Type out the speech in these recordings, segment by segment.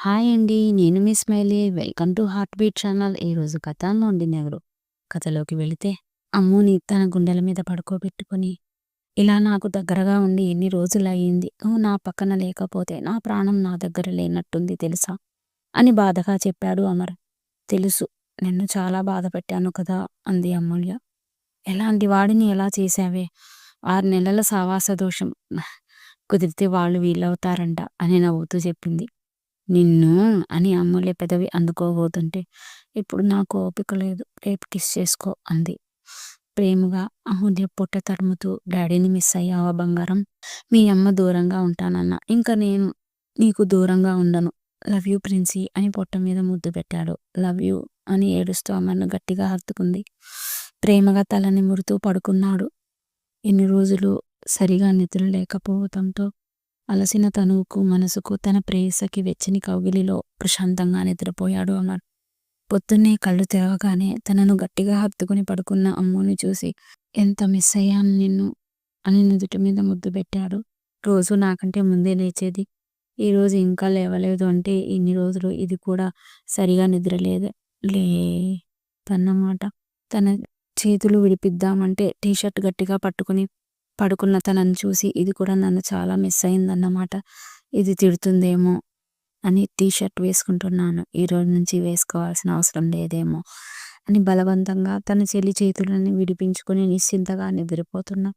Hi అండి. నేను మీ Smiley. Welcome to heartbeat channel. ఈరోజు కథలోండి నెవరు. కథలోకి వెళితే అమ్ముని తన గుండెల మీద పడుకోబెట్టుకొని, ఇలా నాకు దగ్గరగా ఉండి ఎన్ని రోజులయ్యింది. నా పక్కన లేకపోతే నా ప్రాణం నా దగ్గర లేనట్టుంది తెలుసా? అని బాధగా చెప్పాడు అమర్. తెలుసు. నిన్ను చాలా బాధ పెట్టాను కదా! అంది అమూల్య. ఎలాంటి వాడిని ఎలా చేశావే? ఆరు నెలల సావాస దోషం కుదిరితే వాళ్ళు వీలవుతారంట అని నవ్వుతూ చెప్పింది. నిన్ను అని అమ్ములే పెదవి అందుకోబోతుంటే ఇప్పుడు నాకు ఓపిక లేదు రేపు కిస్ చేసుకో అంది. ప్రేమగా అమూల్య పొట్ట తరుముతూ డాడీని మిస్ అయ్యావా బంగారం? మీ అమ్మ దూరంగా ఉంటానన్న. ఇంకా నేను నీకు దూరంగా ఉండను. లవ్ యూ ప్రిన్సీ అని పొట్ట మీద ముద్దు పెట్టాడు. లవ్ యూ అని ఏడుస్తూ అమ్మను గట్టిగా హత్తుకుంది. ప్రేమగా తలని మురుతూ పడుకున్నాడు. ఎన్ని రోజులు సరిగా నిద్ర లేకపోవటంతో అలసిన తనువుకు మనసుకు తన ప్రేయసకి వెచ్చని కౌగిలిలో ప్రశాంతంగా నిద్రపోయాడు అమర్. పొద్దున్నే కళ్ళు తెరవగానే తనను గట్టిగా హత్తుకుని పడుకున్న అమ్ముని చూసి ఎంత మిస్ అయ్యాను నిన్ను అని నుదుటి మీద ముద్దు పెట్టాడు. రోజు నాకంటే ముందే లేచేది. ఈరోజు ఇంకా లేవలేదు అంటే ఇన్ని రోజులు ఇది కూడా సరిగా నిద్రలేదు. లే తన్నమాట. తన చేతులు విడిపిద్దామంటే టీషర్ట్ గట్టిగా పట్టుకుని పడుకున్న తనని చూసి ఇది కూడా నన్ను చాలా మిస్ అయిందన్నమాట. ఇది తిడుతుందేమో అని టీ షర్ట్ వేసుకుంటున్నాను. ఈ రోజు నుంచి వేసుకోవాల్సిన అవసరం లేదేమో అని బలవంతంగా తన చెల్లి చేతులని విడిపించుకొని నిశ్చింతగా నిద్రపోతున్నా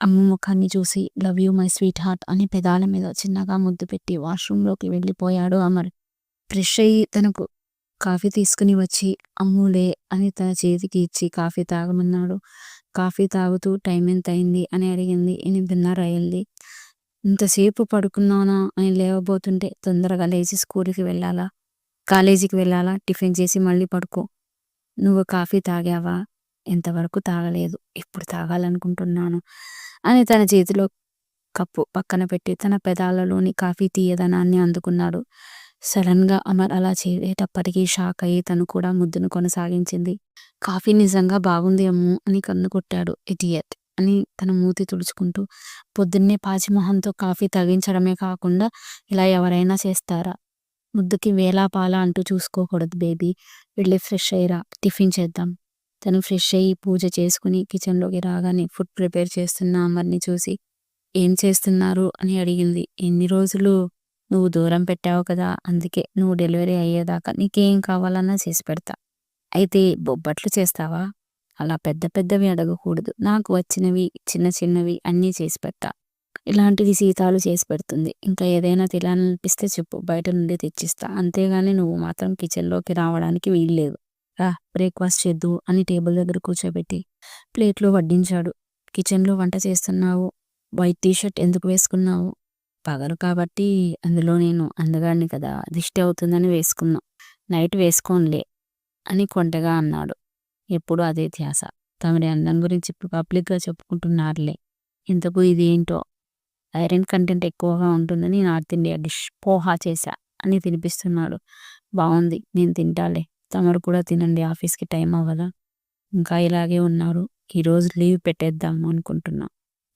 అమ్మ ముఖాన్ని చూసి love you my sweetheart అని పెదాల మీద చిన్నగా ముద్దు పెట్టి వాష్రూమ్లోకి వెళ్ళిపోయాడు అమర్. ఫ్రెష్ అయ్యి తనకు కాఫీ తీసుకుని వచ్చి అమ్ములే అని తన చేతికి ఇచ్చి కాఫీ తాగమన్నాడు. కాఫీ తాగుతూ టైం ఎంత అయింది అని అడిగింది. ఎనిమిదిన్నర అయింది ఇంతసేపు పడుకున్నానా? అని లేవబోతుంటే తొందరగా లేచి స్కూల్కి వెళ్ళాలా? కాలేజీకి వెళ్ళాలా? టిఫిన్ చేసి మళ్ళీ పడుకో. నువ్వు కాఫీ తాగావా? ఎంతవరకు తాగలేదు. ఇప్పుడు తాగాలనుకుంటున్నాను. అని తన చేతిలో కప్పు పక్కన పెట్టి తన పెదాలలోని కాఫీ తీయదనాన్ని అందుకున్నాడు. సడన్గా అమర్ అలా చేరేటప్పటికీ షాక్ అయ్యి తను కూడా ముద్దును కొనసాగించింది. కాఫీ నిజంగా బాగుంది అమ్ము అని కన్ను కొట్టాడు ఇటియట్ అని తన మూతి తుడుచుకుంటూ. పొద్దున్నే పాచిమొహంతో కాఫీ తగ్గించడమే కాకుండా ఇలా ఎవరైనా చేస్తారా? ముద్దుకి వేలా పాల అంటూ చూసుకోకూడదు బేబీ. వెళ్ళి ఫ్రెష్ అయ్యిరా టిఫిన్ చేద్దాం. తను ఫ్రెష్ అయ్యి పూజ చేసుకుని కిచెన్లోకి రాగానే ఫుడ్ ప్రిపేర్ చేస్తున్న అమర్ని చూసి ఏం చేస్తున్నారు? అని అడిగింది. ఎన్ని రోజులు నువ్వు దూరం పెట్టావు కదా అందుకే నువ్వు డెలివరీ అయ్యేదాకా నీకేం కావాలన్నా చేసి పెడతా. అయితే బొబ్బట్లు చేస్తావా? అలా పెద్ద పెద్దవి అడగకూడదు. నాకు వచ్చినవి చిన్న చిన్నవి అన్నీ చేసి పెడతా. ఇలాంటివి సీతాలు చేసి పెడుతుంది. ఇంకా ఏదైనా తినాలనిపిస్తే చెప్పు. బయట నుండి తెచ్చిస్తా. అంతేగాని నువ్వు మాత్రం కిచెన్లోకి రావడానికి వీల్లేదు. రా బ్రేక్ఫాస్ట్ చేద్దు అని టేబుల్ దగ్గర కూర్చోబెట్టి ప్లేట్లో వడ్డించాడు. కిచెన్లో వంట చేస్తున్నావు. వైట్ టీషర్ట్ ఎందుకు వేసుకున్నావు? పగలు కాబట్టి అందులో నేను అందగాడిని కదా దిష్టి అవుతుందని వేసుకున్నా. నైట్ వేసుకోనిలే అని కొంటగా అన్నాడు. ఎప్పుడు అదే ధ్యాస. తమరి అందం గురించి ఇప్పుడు పబ్లిక్గా చెప్పుకుంటున్నారులే. ఇంతకు ఇది ఏంటో ఐరన్ కంటెంట్ ఎక్కువగా ఉంటుందని నార్త్ ఇండియా డిష్ పోహా చేశా అని తినిపిస్తున్నాడు. బాగుంది నేను తింటాలే. తమరు కూడా తినండి ఆఫీస్కి టైం అవ్వదా? ఇంకా ఇలాగే ఉన్నారు. ఈరోజు లీవ్ పెట్టేద్దాము అనుకుంటున్నా.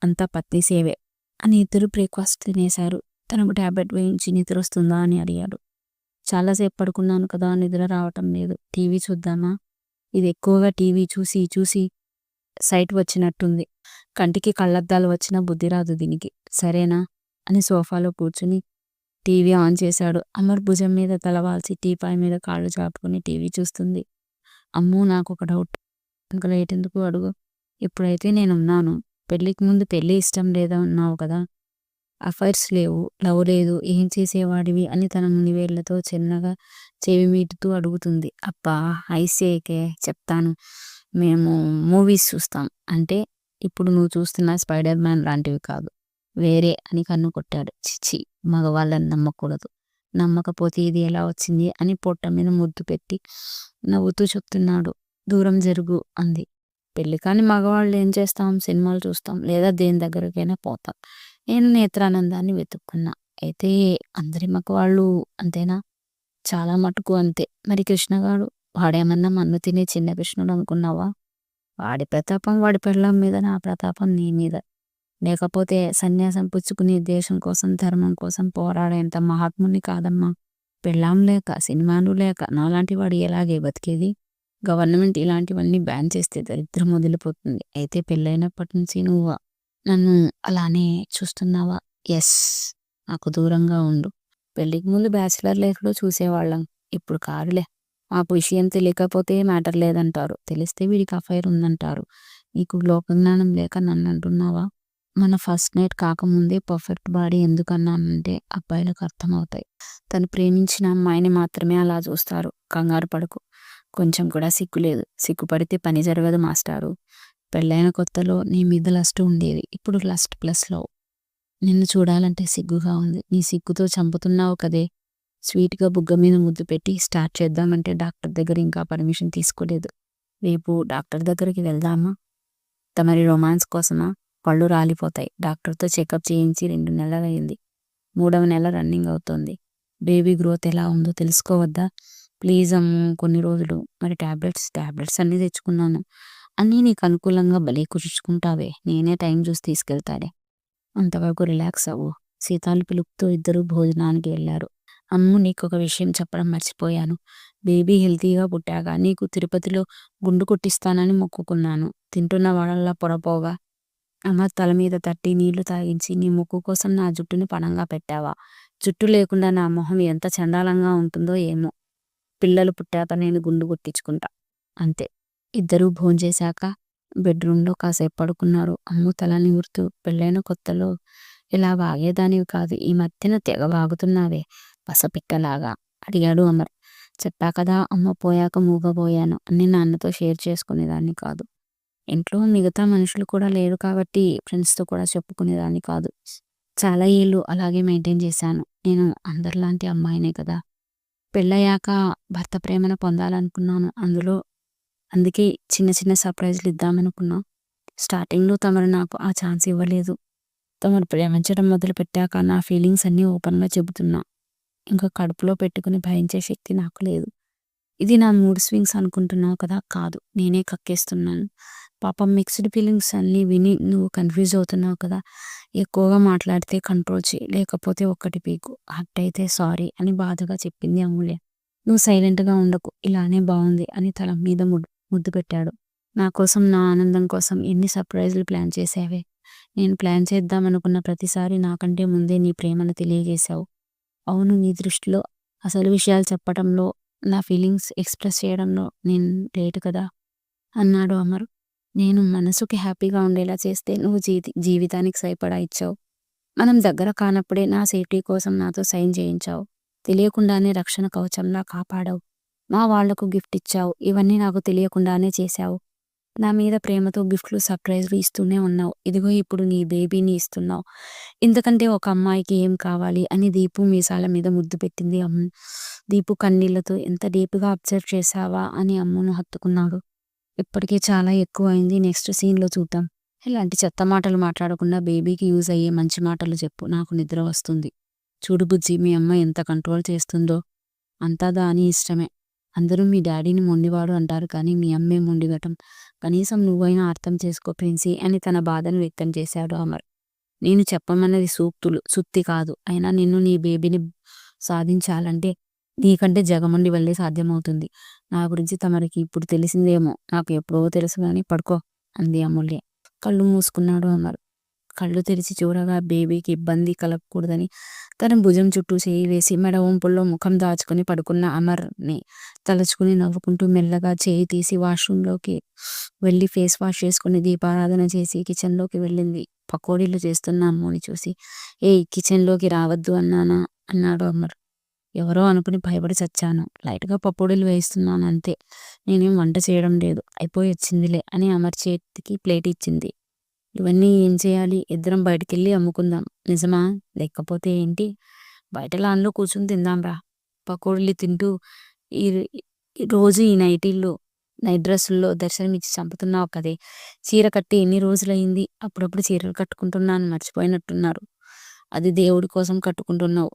అంతా పత్ని సేవే. అని ఇద్దరు బ్రేక్ఫాస్ట్ తినేశారు. తనకు ట్యాబ్లెట్ వేయించి నిద్ర వస్తుందా? అని అడిగాడు. చాలాసేపు పడుకున్నాను కదా నిద్ర రావటం లేదు. టీవీ చూద్దామా? ఇది ఎక్కువగా టీవీ చూసి చూసి సైట్ వచ్చినట్టుంది. కంటికి కళ్ళద్దాలు వచ్చిన బుద్ధి రాదు దీనికి. సరేనా? అని సోఫాలో కూర్చుని టీవీ ఆన్ చేశాడు. అమర్ భుజం మీద తలవాల్చి టీపాయ్ మీద కాళ్ళు చాపుకుని టీవీ చూస్తుంది. అమ్మూ నాకు ఒక డౌట్. ఇంకా లేట్ అడుగు? ఇప్పుడైతే నేనున్నాను. పెళ్ళికి ముందు పెళ్ళి ఇష్టం లేదా ఉన్నావు కదా? అఫైర్స్ లేవు లవ్ లేదు ఏం చేసేవాడివి అని తన మునివేళ్ళతో చిన్నగా చెవి మీటుతూ అడుగుతుంది. అబ్బా ఐసేకే చెప్తాను. మేము మూవీస్ చూస్తాం. అంటే ఇప్పుడు నువ్వు చూస్తున్న స్పైడర్ మ్యాన్ లాంటివి కాదు. వేరే అని కన్ను కొట్టాడు. చిచి మగవాళ్ళని నమ్మకూడదు. నమ్మకపోతే ఇది ఎలా వచ్చింది అని పొట్ట మీద ముద్దు పెట్టి నవ్వుతూ చెప్తున్నాడు. దూరం జరుగు అంది. పెళ్ళి. కానీ మగవాళ్ళు ఏం చేస్తాం? సినిమాలు చూస్తాం. లేదా దేని దగ్గరకైనా పోతాం. నేను నేత్రానందాన్ని వెతుక్కున్నా. అయితే అందరి మగవాళ్ళు అంతేనా? చాలా మటుకు అంతే. మరి కృష్ణగాడు వాడేమన్నా మన్ను తినే చిన్న కృష్ణుడు అనుకున్నావా? వాడి ప్రతాపం వాడి పెళ్ళం మీద నా ప్రతాపం నీ మీద. లేకపోతే సన్యాసం పుచ్చుకుని దేశం కోసం ధర్మం కోసం పోరాడేంత మహాత్ముని కాదమ్మా. పెళ్ళాం లేక సినిమాలు లేక నాలాంటి వాడు ఎలాగే బతికేది? గవర్నమెంట్ ఇలాంటివన్నీ బ్యాన్ చేస్తే దరిద్రం వదిలిపోతుంది. అయితే పెళ్ళైనప్పటి నుంచి నువ్వు నన్ను అలానే చూస్తున్నావా? ఎస్ నాకు దూరంగా ఉండు. పెళ్ళికి ముందు బ్యాచిలర్ లైఫ్లో చూసేవాళ్ళం. ఇప్పుడు కారులే మాకు విషయం తెలియకపోతే మ్యాటర్ లేదంటారు. తెలిస్తే వీడికి అఫైర్ ఉందంటారు. నీకు లోకజ్ఞానం లేక నన్ను అంటున్నావా? మన ఫస్ట్ నైట్ కాకముందే పర్ఫెక్ట్ బాడీ ఎందుకన్నానంటే అబ్బాయిలకు అర్థమవుతాయి. తను ప్రేమించిన అమ్మాయిని మాత్రమే అలా చూస్తారు. కంగారు పడుకు. కొంచెం కూడా సిగ్గులేదు సిగ్గుపడితే పని జరగదు మాస్టారు. పెళ్ళైన కొత్తలో నీ మీద లస్ట్ ఉండేది. ఇప్పుడు లస్ట్ ప్లస్లో నిన్ను చూడాలంటే సిగ్గుగా ఉంది. నీ సిగ్గుతో చంపుతున్నావు కదే. స్వీట్గా బుగ్గ మీద ముద్దు పెట్టి స్టార్ట్ చేద్దామంటే డాక్టర్ దగ్గర ఇంకా పర్మిషన్ తీసుకోలేదు. రేపు డాక్టర్ దగ్గరికి వెళ్దామా? తమరి రొమాన్స్ కోసమా? పళ్ళు రాలిపోతాయి. డాక్టర్తో చెకప్ చేయించి రెండు నెలలు అయింది మూడవ నెల రన్నింగ్ అవుతోంది. బేబీ గ్రోత్ ఎలా ఉందో తెలుసుకోవద్దా? ప్లీజ్ అమ్ము కొన్ని రోజులు మరి ట్యాబ్లెట్స్ ట్యాబ్లెట్స్ అన్నీ తెచ్చుకున్నాను. అన్నీ నీకు అనుకూలంగా భలే కుచుకుంటావే నేనే టైం చూసి తీసుకెళ్తాడే అంతవరకు రిలాక్స్ అవ్వు. సీతాలు పిలుపుతో ఇద్దరు భోజనానికి వెళ్ళారు. అమ్ము నీకు ఒక విషయం చెప్పడం మర్చిపోయాను. బేబీ హెల్తీగా పుట్టాక నీకు తిరుపతిలో గుండు కొట్టిస్తానని మొక్కుకున్నాను. తింటున్న వాళ్ళల్లా పొరపోగా. అమ్మ తల మీద తట్టి నీళ్ళు తాగించి నీ ముక్కు కోసం నా జుట్టుని పణంగా పెట్టావా? జుట్టు లేకుండా నా మొహం ఎంత చండాలంగా ఉంటుందో ఏమో. పిల్లలు పుట్టాక నేను గుండు కొట్టించుకుంటా. అంతే. ఇద్దరూ భోంచేశాక బెడ్రూమ్లో కాసేపు పడుకున్నారు. అమ్ము తల నివురుతూ పెళ్ళైన కొత్తలో ఇలా వాగేదానివి కాదు. ఈ మధ్యన తెగ వాగుతున్నావే. పసపిక్కలాగా అడిగాడు అమర్. చెప్పా కదా అమ్మ పోయాక మూగబోయాను. అని నాన్నతో షేర్ చేసుకునేదాన్ని కాదు. ఇంట్లో మిగతా మనుషులు కూడా లేరు కాబట్టి ఫ్రెండ్స్తో కూడా చెప్పుకునేదాన్ని కాదు. చాలా ఏళ్ళు అలాగే మెయింటైన్ చేశాను. నేను అందరిలాంటి అమ్మాయినే కదా. పెళ్ళయ్యాక భర్త ప్రేమను పొందాలనుకున్నాను. అందులో అందుకే చిన్న చిన్న సర్ప్రైజ్లు ఇద్దామనుకున్నా. స్టార్టింగ్లో తమరు నాకు ఆ ఛాన్స్ ఇవ్వలేదు. తమరు ప్రేమించడం మొదలు పెట్టాక నా ఫీలింగ్స్ అన్నీ ఓపెన్గా చెబుతున్నా. ఇంకా కడుపులో పెట్టుకుని భయించే శక్తి నాకు లేదు. ఇది నా మూడ్ స్వింగ్స్ అనుకుంటున్నావు కదా కాదు. నేనే కక్కేస్తున్నాను. పాపం మిక్స్డ్ ఫీలింగ్స్ అన్నీ విని నువ్వు కన్ఫ్యూజ్ అవుతున్నావు కదా. ఎక్కువగా మాట్లాడితే కంట్రోల్ చేయి లేకపోతే ఒక్కటి పీకు. హట్ అయితే సారీ అని బాధగా చెప్పింది అమూల్య. నువ్వు సైలెంట్గా ఉండకు ఇలానే బాగుంది అని తల మీద ముద్దు ముద్దు పెట్టాడు. నా కోసం నా ఆనందం కోసం ఎన్ని సర్ప్రైజ్లు ప్లాన్ చేసావే? నేను ప్లాన్ చేద్దామనుకున్న ప్రతిసారి నాకంటే ముందే నీ ప్రేమను తెలియజేశావు. అవును నీ దృష్టిలో అసలు విషయాలు చెప్పటంలో నా ఫీలింగ్స్ ఎక్స్ప్రెస్ చేయడంలో నేను లేటు కదా అన్నాడు అమరు. నేను మనసుకి హ్యాపీగా ఉండేలా చేస్తే నువ్వు జీవి జీవితానికి సరిపడా ఇచ్చావు. మనం దగ్గర కానప్పుడే నా సేఫ్టీ కోసం నాతో సైన్ చేయించావు. తెలియకుండానే రక్షణ కవచంలా కాపాడావు. మా వాళ్ళకు గిఫ్ట్ ఇచ్చావు. ఇవన్నీ నాకు తెలియకుండానే చేశావు. నా మీద ప్రేమతో గిఫ్ట్లు సర్ప్రైజ్లు ఇస్తూనే ఉన్నావు. ఇదిగో ఇప్పుడు నీ బేబీని ఇస్తున్నావు. ఇంతకంటే ఒక అమ్మాయికి ఏం కావాలి అని దీపు మీసాల మీద ముద్దు పెట్టింది అమ్ము. దీపు కన్నీళ్ళతో ఎంత డీప్గా అబ్జర్వ్ చేశావా? అని అమ్మును హత్తుకున్నాడు. ఇప్పటికే చాలా ఎక్కువ అయింది నెక్స్ట్ సీన్లో చూద్దాం. ఇలాంటి చెత్త మాటలు మాట్లాడకుండా బేబీకి యూజ్ అయ్యే మంచి మాటలు చెప్పు. నాకు నిద్ర వస్తుంది. చూడు బుజ్జి మీ అమ్మ ఎంత కంట్రోల్ చేస్తుందో. అంతా దాని ఇష్టమే. అందరూ మీ డాడీని మొండివాడు అంటారు కానీ మీ అమ్మే మొండిగటం కనీసం నువ్వైనా అర్థం చేసుకో ప్రిన్సీ అని తన బాధను వ్యక్తం చేశాడు అమర్. నేను చెప్పమన్నది సూక్తులు సుత్తి కాదు. అయినా నిన్ను నీ బేబీని సాధించాలంటే నీకంటే జగమండి వల్లే సాధ్యమవుతుంది. నా గురించి తమరికి ఇప్పుడు తెలిసిందేమో. నాకు ఎప్పుడో తెలుసు కానీ పడుకో అంది అమూల్య. కళ్ళు మూసుకున్నాడు అమర్. కళ్ళు తెరిచి చూడగా బేబీకి ఇబ్బంది కలగకూడదని తన భుజం చుట్టూ చేయి వేసి మెడ వంపుల్లో ముఖం దాచుకుని పడుకున్న అమర్ని తలుచుకుని నవ్వుకుంటూ మెల్లగా చేయి తీసి వాష్రూమ్లోకి వెళ్ళి ఫేస్ వాష్ చేసుకుని దీపారాధన చేసి కిచెన్లోకి వెళ్ళింది. పకోడీలు చేస్తున్న అమ్మని చూసి ఏ కిచెన్లోకి రావద్దు అన్నానా? అన్నాడు అమర్. ఎవరో అనుకుని భయపడి చచ్చాను. లైట్గా పకోడీలు వేయిస్తున్నాను అంతే. నేనేం వంట చేయడం లేదు. అయిపోయి వచ్చిందిలే అని అమర్ చేతికి ప్లేట్ ఇచ్చింది. ఇవన్నీ ఏం చేయాలి? ఇద్దరం బయటికెళ్ళి అమ్ముకుందాం. నిజమా? లేకపోతే ఏంటి? బయట లాన్లో కూర్చుని తిందాంరా పకోడీలు తింటూ ఈ రోజు ఈ నైటీల్లో నైట్ డ్రెస్సుల్లో దర్శనమిచ్చి చంపుతున్నావు కదే. చీర కట్టి ఎన్ని రోజులైంది అప్పుడప్పుడు చీరలు కట్టుకుంటున్నాను. మర్చిపోయినట్టున్నారు. అది దేవుడి కోసం కట్టుకుంటున్నావు.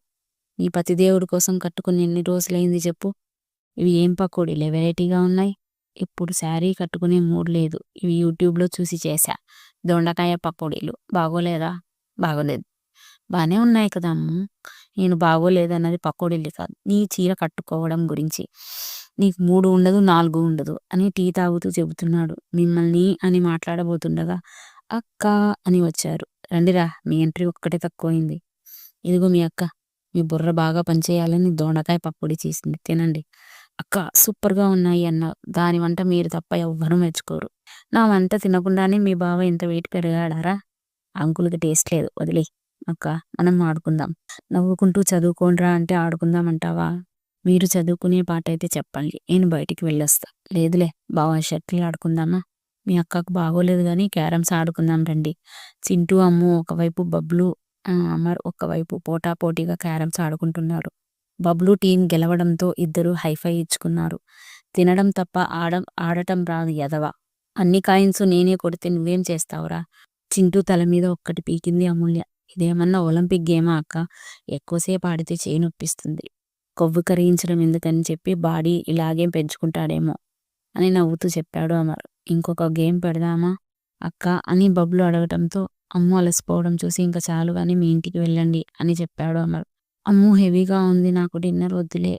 నీ పతి దేవుడి కోసం కట్టుకుని ఎన్ని రోజులైంది చెప్పు. ఇవి ఏం పకోడీలే? వెరైటీగా ఉన్నాయి. ఇప్పుడు శారీ కట్టుకునే మూడ్ లేదు. ఇవి యూట్యూబ్లో చూసి చేశా. దొండకాయ పకోడీలు. బాగోలేదా? బాగోలేదు. బాగానే ఉన్నాయి కదా అమ్మ. నేను బాగోలేదన్నది పకోడీలు కాదు. నీ చీర కట్టుకోవడం గురించి. నీకు మూడు ఉండదు నాలుగు ఉండదు అని టీ తాగుతూ చెబుతున్నాడు. మిమ్మల్ని అని మాట్లాడబోతుండగా అక్క అని వచ్చారు. రండిరా మీ ఎంట్రీ ఒక్కటే తక్కువైంది. ఇదిగో మీ అక్క. మీ బుర్ర బాగా పనిచేయాలని దొండకాయ పప్పుడి చేసింది. తినండి. అక్క సూపర్గా ఉన్నాయి అన్న దాని వంట మీరు తప్ప ఎవ్వరూ మెచ్చుకోరు. నా వంట తినకుండానే మీ బావ ఇంత వెయిట్ పెరిగాడారా? అంకుల్కి టేస్ట్ లేదు. వదిలే. అక్క మనం ఆడుకుందాం. నవ్వుకుంటూ చదువుకోండిరా అంటే ఆడుకుందాం అంటావా మీరు చదువుకునే పాట అయితే చెప్పండి. నేను బయటికి వెళ్ళొస్తా. లేదులే. బావ షర్ట్లు ఆడుకుందామా? మీ అక్కకు బాగోలేదు కానీ క్యారమ్స్ ఆడుకుందాం రండి. చింటూ అమ్ము ఒకవైపు బబ్లు అమర్ ఒకవైపు పోటా పోటీగా క్యారమ్స్ ఆడుకుంటున్నారు బబ్లు టీం గెలవడంతో ఇద్దరు హైఫై ఇచ్చుకున్నారు. తినడం తప్ప ఆడ ఆడటం రాదు ఎదవ అన్ని కాయిన్స్ నేనే కొడితే నువ్వేం చేస్తావురా? చింటూ తల మీద ఒక్కటి పీకింది అమూల్య. ఇదేమన్నా ఒలింపిక్ గేమా అక్క? ఎక్కువసేపు ఆడితే చేయి నొప్పిస్తుంది. కొవ్వు కరిగించడం ఎందుకని చెప్పి బాడీ ఇలాగే పెంచుకుంటాడేమో అని నవ్వుతూ చెప్పాడు అమర్. ఇంకొక గేమ్ పెడదామా? అక్క అని బబ్లు అడగటంతో అమ్ము అలసిపోవడం చూసి ఇంకా చాలు కానీ మీ ఇంటికి వెళ్ళండి అని చెప్పాడు అమర్. అమ్ము హెవీగా ఉంది నాకు డిన్నర్ వద్దులే.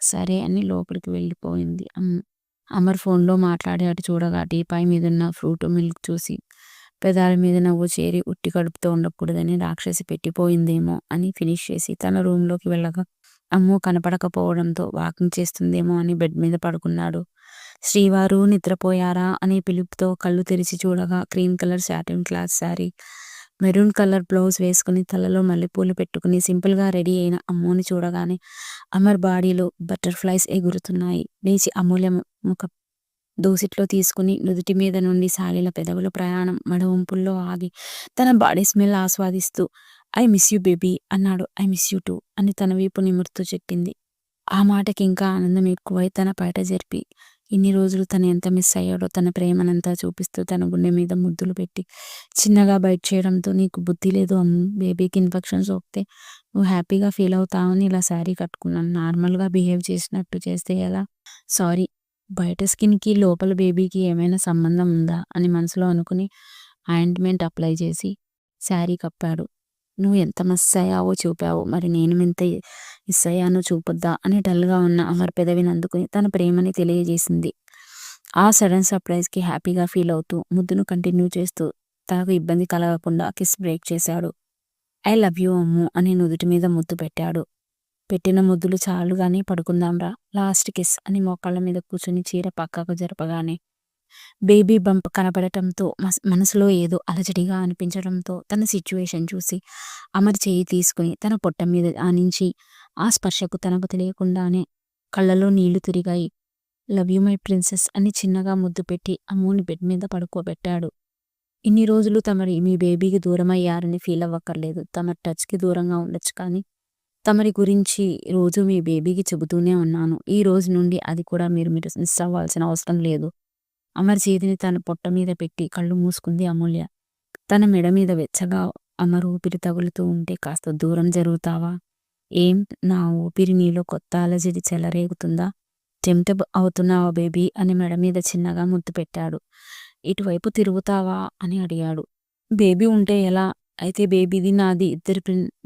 సరే అని లోపలికి వెళ్ళిపోయింది అమ్ము అమర్ ఫోన్లో మాట్లాడి అటు చూడగా టీపాయ్ మీదున్న ఫ్రూట్ మిల్క్ చూసి పెదాల మీద నవ్వు చేరి ఉట్టి కడుపుతో ఉండకూడదని రాక్షసి పెట్టిపోయిందేమో అని ఫినిష్ చేసి తన రూమ్లోకి వెళ్ళగా అమ్ము కనపడకపోవడంతో వాకింగ్ చేస్తుందేమో అని బెడ్ మీద పడుకున్నాడు. శ్రీవారు నిద్రపోయారా అనే పిలుపుతో కళ్ళు తెరిచి చూడగా cream colour satin cloth sari maroon colour blouse వేసుకుని తలలో మల్లెపూలు పెట్టుకుని సింపుల్గా రెడీ అయిన అమ్మోని చూడగానే అమర్ బాడీలో బటర్ఫ్లైస్ ఎగురుతున్నాయి. లేచి అమూల్య ముఖ దోసిట్లో తీసుకుని నుదుటి మీద నుండి సాలీల పెదవుల ప్రయాణం మడవంపుల్లో ఆగి తన బాడీ స్మెల్ ఆస్వాదిస్తూ ఐ మిస్ యూ బేబీ అన్నాడు. ఐ మిస్ యూ టూ అని తన వీపు నిమురుతూ చెప్పింది. ఆ మాటకి ఇంకా ఆనందం ఎక్కువై తన పైట జరిపి ఇన్ని రోజులు తను ఎంత మిస్ అయ్యాడో తన ప్రేమనంతా చూపిస్తూ తన గుండె మీద ముద్దులు పెట్టి చిన్నగా బయట చేయడంతో నీకు బుద్ధి లేదు బేబీకి ఇన్ఫెక్షన్స్ వస్తే నువ్వు హ్యాపీగా ఫీల్ అవుతావని ఇలా శారీ కట్టుకున్నాను. నార్మల్గా బిహేవ్ చేసినట్టు చేస్తే ఎలా? సారీ బయట స్కిన్కి లోపల బేబీకి ఏమైనా సంబంధం ఉందా? అని మనసులో అనుకుని ఆయింట్మెంట్ అప్లై చేసి శారీ కప్పాడు. నువ్వు ఎంత మిస్ అయ్యావో చూపావు. మరి నేను ఎంత మిస్ అయ్యానో చూపొద్దా? అని డల్గా ఉన్న అమర్ పెదవిని అందుకుని తన ప్రేమని తెలియజేసింది. ఆ సడన్ సర్ప్రైజ్కి హ్యాపీగా ఫీల్ అవుతూ ముద్దును కంటిన్యూ చేస్తూ తనకు ఇబ్బంది కలగకుండా కిస్ బ్రేక్ చేశాడు. ఐ లవ్ యూ అమ్ము అని నుదుటి మీద ముద్దు పెట్టాడు. పెట్టిన ముద్దులు చాలుగానే పడుకుందాంరా. లాస్ట్ కిస్ అని మోకాళ్ళ మీద కూర్చుని చీర పక్కకు జరపగానే బేబీ బంప్ కనపడటంతో మనసులో ఏదో అలజడిగా అనిపించడంతో తన సిచ్యువేషన్ చూసి అమర్ చేయి తీసుకుని తన పొట్ట మీద ఆనించి ఆ స్పర్శకు తనకు తెలియకుండానే కళ్ళలో నీళ్ళు తిరిగాయి. లవ్ యూ మై ప్రిన్సెస్ అని చిన్నగా ముద్దు పెట్టి అమ్మూని బెడ్ మీద పడుకోబెట్టాడు. ఇన్ని రోజులు తమరి మీ బేబీకి దూరమయ్యారని ఫీల్ అవ్వక్కర్లేదు. తమ టచ్కి దూరంగా ఉండొచ్చు కానీ తమరి గురించి రోజు మీ బేబీకి చెబుతూనే ఉన్నాను. ఈ రోజు నుండి అది కూడా మీరు మీరు మిస్ అవ్వాల్సిన అవసరం లేదు. అమర్ చేతిని తన పొట్ట మీద పెట్టి కళ్ళు మూసుకుంది అమూల్య. తన మెడ మీద వెచ్చగా అమరు ఊపిరి తగులుతూ ఉంటే కాస్త దూరం జరుగుతావా? ఏం? నా ఊపిరి నీలో కొత్త అలజడి చెలరేగుతుందా? టెంప్టబ్ అవుతున్నావా బేబీ? అని మెడ మీద చిన్నగా ముద్దు పెట్టాడు. ఇటువైపు తిరుగుతావా? అని అడిగాడు. బేబీ ఉంటే ఎలా? అయితే బేబీది నాది ఇద్దరి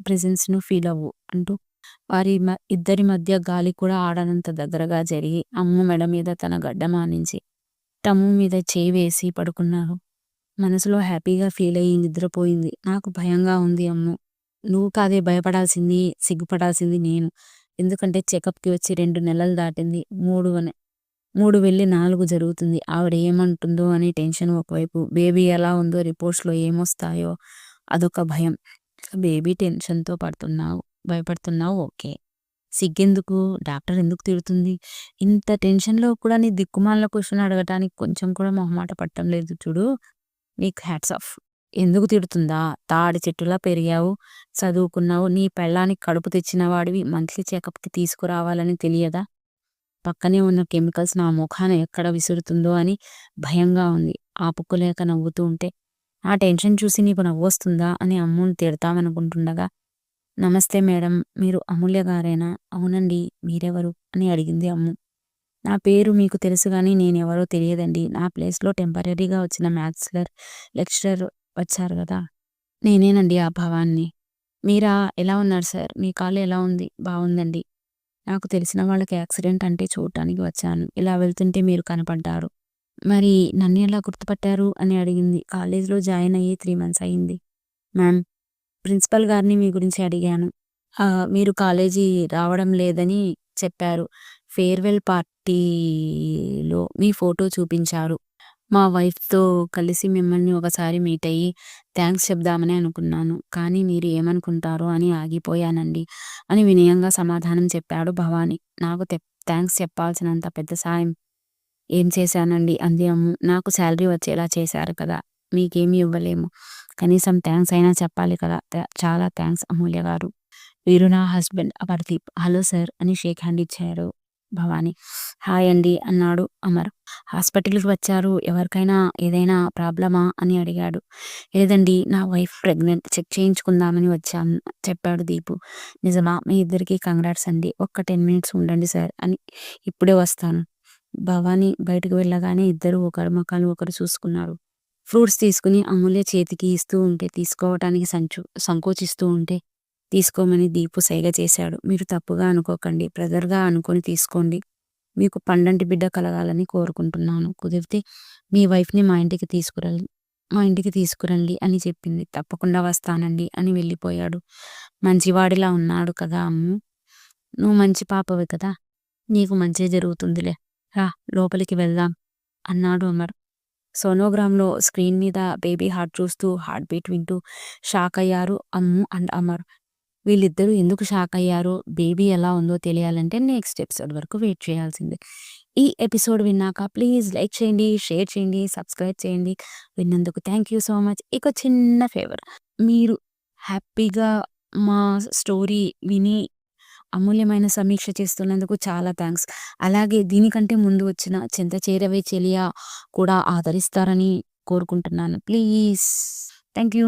ప్రెజెన్స్ను ఫీల్ అవ్వు అంటూ వారి ఇద్దరి మధ్య గాలి కూడా ఆడనంత దగ్గరగా జరిగి అమ్మ మెడ మీద తన గడ్డ మానించి స్టమ్ మీద చేయి వేసి పడుకున్నారు మనసులో హ్యాపీగా ఫీల్ అయ్యి నిద్రపోయింది. నాకు భయంగా ఉంది అమ్ము. నువ్వు కాదే భయపడాల్సింది సిగ్గుపడాల్సింది నేను. ఎందుకంటే చెకప్కి వచ్చి రెండు నెలలు దాటింది. మూడు మూడు వెళ్ళి నాలుగు జరుగుతుంది. ఆవిడ ఏమంటుందో అని టెన్షన్ ఒకవైపు. బేబీ ఎలా ఉందో రిపోర్ట్స్లో ఏమొస్తాయో అదొక భయం. బేబీ టెన్షన్తో పడుతున్నావు భయపడుతున్నావు ఓకే. సిగ్గెందుకు? డాక్టర్ ఎందుకు తిడుతుంది? ఇంత టెన్షన్లో కూడా నీ దిక్కుమాల క్వశ్చన్ అడగటానికి కొంచెం కూడా మొహమాట పట్టడం లేదు చూడు. నీకు హ్యాట్స్ ఆఫ్. ఎందుకు తిడుతుందా? తాడి చెట్టులా పెరిగావు చదువుకున్నావు నీ పెళ్ళానికి కడుపు తెచ్చిన వాడివి మంత్లీ చెకప్కి తీసుకురావాలని తెలియదా? పక్కనే ఉన్న కెమికల్స్ నా ముఖాన ఎక్కడ విసురుతుందో అని భయంగా ఉంది. ఆపుకోలేక నవ్వుతూ ఉంటే ఆ టెన్షన్ చూసి నీకు నవ్వొస్తుందా అని అమ్ముని తిడతామనుకుంటుండగా నమస్తే మేడం మీరు అమూల్య గారేనా? అవునండి మీరెవరు? అని అడిగింది అమ్ము. నా పేరు మీకు తెలుసు కానీ నేనెవరో తెలియదండి. నా ప్లేస్లో టెంపరీగా వచ్చిన మ్యాథ్స్ లెక్చరర్ వచ్చారు కదా. నేనేనండి ఆ భవాన్ని. మీరా? ఎలా ఉన్నారు సార్? మీ కాలు ఎలా ఉంది? బాగుందండి. నాకు తెలిసిన వాళ్ళకి యాక్సిడెంట్ అంటే చూడటానికి వచ్చాను. ఇలా వెళ్తుంటే మీరు కనపడ్డారు. మరి నన్ను ఎలా గుర్తుపట్టారు? అని అడిగింది. కాలేజీలో జాయిన్ అయ్యి త్రీ మంత్స్ అయింది. మ్యామ్ ప్రిన్సిపల్ గారిని మీ గురించి అడిగాను మీరు కాలేజీ రావడం లేదని చెప్పారు ఫేర్వెల్ పార్టీలో మీ ఫోటో చూపించారు మా వైఫ్‌తో కలిసి మిమ్మల్ని ఒకసారి మీట్ అయ్యి థ్యాంక్స్ చెప్దామని అనుకున్నాను. కానీ మీరు ఏమనుకుంటారో అని ఆగిపోయానండి అని వినయంగా సమాధానం చెప్పాడు భవాని. నాకు థ్యాంక్స్ చెప్పాల్సినంత పెద్ద సాయం ఏం చేశానండి అంది అమ్ము. నాకు శాలరీ వచ్చేలా చేశారు కదా! మీకేమీ ఇవ్వలేము. కనీసం థ్యాంక్స్ అయినా చెప్పాలి కదా! చాలా థ్యాంక్స్ అమూల్య గారు. వీరు నా హస్బెండ్ అమర్దీప్. హలో సార్ అని షేక్ హ్యాండ్ ఇచ్చారు. భవాని. హాయ్ అండి అన్నాడు అమర్. హాస్పిటల్కి వచ్చారు. ఎవరికైనా ఏదైనా ప్రాబ్లమా? అని అడిగాడు. లేదండి నా వైఫ్ ప్రెగ్నెంట్. చెక్ చేయించుకుందామని వచ్చాను చెప్పాడు దీపు. నిజమా? మీ ఇద్దరికి కంగ్రాట్స్ అండి. ఒక్క టెన్ మినిట్స్ ఉండండి సార్ అని ఇప్పుడే వస్తాను. భవానీ బయటకు వెళ్ళగానే ఇద్దరు ఒకరి ముఖాలు ఒకరు చూసుకున్నారు. ఫ్రూట్స్ తీసుకుని అమూల్య చేతికి ఇస్తూ ఉంటే తీసుకోవటానికి సంచు సంకోచిస్తూ ఉంటే తీసుకోమని దీపు సైగ చేశాడు. మీరు తప్పుగా అనుకోకండి. బ్రదర్గా అనుకొని తీసుకోండి. మీకు పండంటి బిడ్డ కలగాలని కోరుకుంటున్నాను. కుదిరితే మీ వైఫ్ని మా ఇంటికి తీసుకురండి. మా ఇంటికి తీసుకురండి అని చెప్పింది. తప్పకుండా వస్తానండి అని వెళ్ళిపోయాడు. మంచివాడిలా ఉన్నాడు కదా అమ్ము. నువ్వు మంచి పాపవి కదా. నీకు మంచి జరుగుతుందిలే. రా లోపలికి వెళ్దాం అన్నాడు అమర్. సోనోగ్రామ్లో స్క్రీన్ మీద బేబీ హార్ట్ చూస్తూ హార్ట్ బీట్ వింటూ షాక్ అయ్యారు అమ్ము అండ్ అమర్. వీళ్ళిద్దరూ ఎందుకు షాక్ అయ్యారో? బేబీ ఎలా ఉందో తెలియాలంటే నెక్స్ట్ ఎపిసోడ్ వరకు వెయిట్ చేయాల్సిందే. ఈ ఎపిసోడ్ విన్నాక ప్లీజ్ లైక్ చేయండి షేర్ చేయండి సబ్స్క్రైబ్ చేయండి. విన్నందుకు థ్యాంక్ యూ సో మచ్. ఇక చిన్న ఫేవర్. మీరు హ్యాపీగా మా స్టోరీ విని అమూల్యమైన సమీక్ష చేస్తున్నందుకు చాలా థ్యాంక్స్ అలాగే దీనికంటే ముందు వచ్చిన చింత చేరవే చెలియా కూడా ఆదరిస్తారని కోరుకుంటున్నాను. ప్లీజ్. Thank you